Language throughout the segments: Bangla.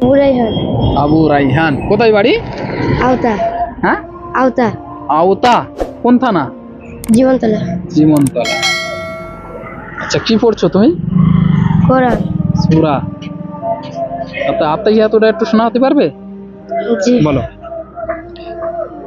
বুড়াই রাইহান। আবু রাইহান। কোথায় বাড়ি? আওতা। হ্যাঁ? আওতা। আওতা? কোন থানা? জীবনতলা। জীবনতলা। আচ্ছা কি পড়ছো তুমি? কোরআন। সুরা। আচ্ছা এতটা একটু শোনাতে পারবে? জি। বলো।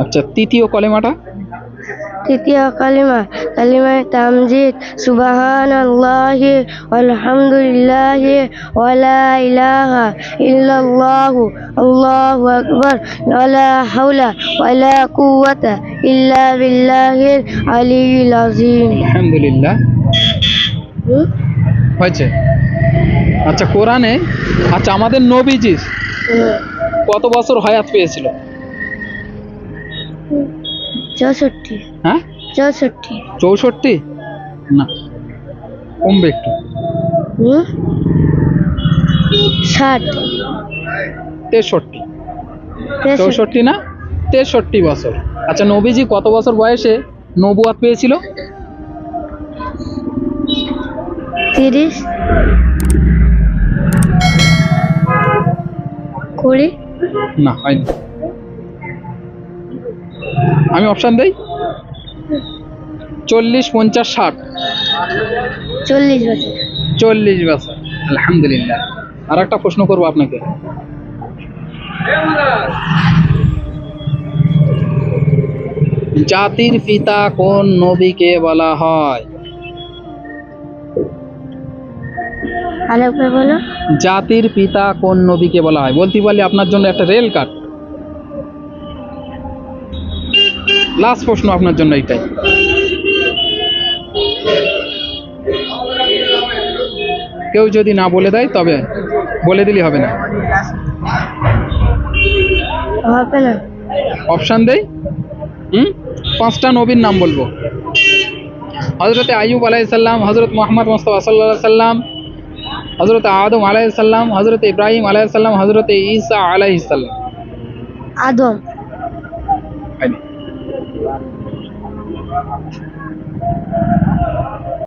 আচ্ছা তৃতীয় কলেমাটা? তৃতীয় কালিমা কালিমায় তামজিদ সুবাহান আল্লাহি আলহামদুলিল্লাহি ওয়ালা ইলাহা ইল্লাল্লাহু আল্লাহু আকবার ওয়ালা হাওলা ওয়ালা কুওয়াতা ইল্লা বিল্লাহিল আলিয়্যিল আযীম। আলহামদুলিল্লাহ। হুম? হয়েছে। আচ্ছা কোরআনে আচ্ছা আমাদের নবীজি কত বছর হায়াত পেয়েছিল? চৌষট্টি। হ্যাঁ? চৌষট্টি। চৌষট্টি? না। কমবে একটু। হুম? ষাট। তেষট্টি। তেষট্টি। চৌষট্টি না? তেষট্টি বছর। আচ্ছা নবীজি কত বছর বয়সে নবুয়াত পেয়েছিল? তিরিশ। কুড়ি। না হয়নি আমি অপশান দেই? চল্লিশ পঞ্চাশ ষাট। চল্লিশ বছর। চল্লিশ বছর। আলহামদুলিল্লাহ। আর একটা প্রশ্ন করব আপনাকে। জাতির পিতা কোন নবীকে বলা হয়? বলো। জাতির পিতা কোন নবীকে বলা হয়? বলতে পারলে আপনার জন্য একটা রেল কাট। লাস্ট প্রশ্ন আপনার জন্য এটাই কেউ যদি না বলে দেয় তবে বলে দিলে হবে না। অপশান দেই? হুম? পাঁচটা নবীর নাম বলব। হজরত আইয়ুব আলাইসাল্লাম হজরত মোহাম্মদ মোস্তফা সাল্লাহ সাল্লাম হজরত আদম আলাইসাল্লাম হজরত ইব্রাহিম আলাইসাল্লাম হজরত ঈসা আলাইসাল্লাম আদম।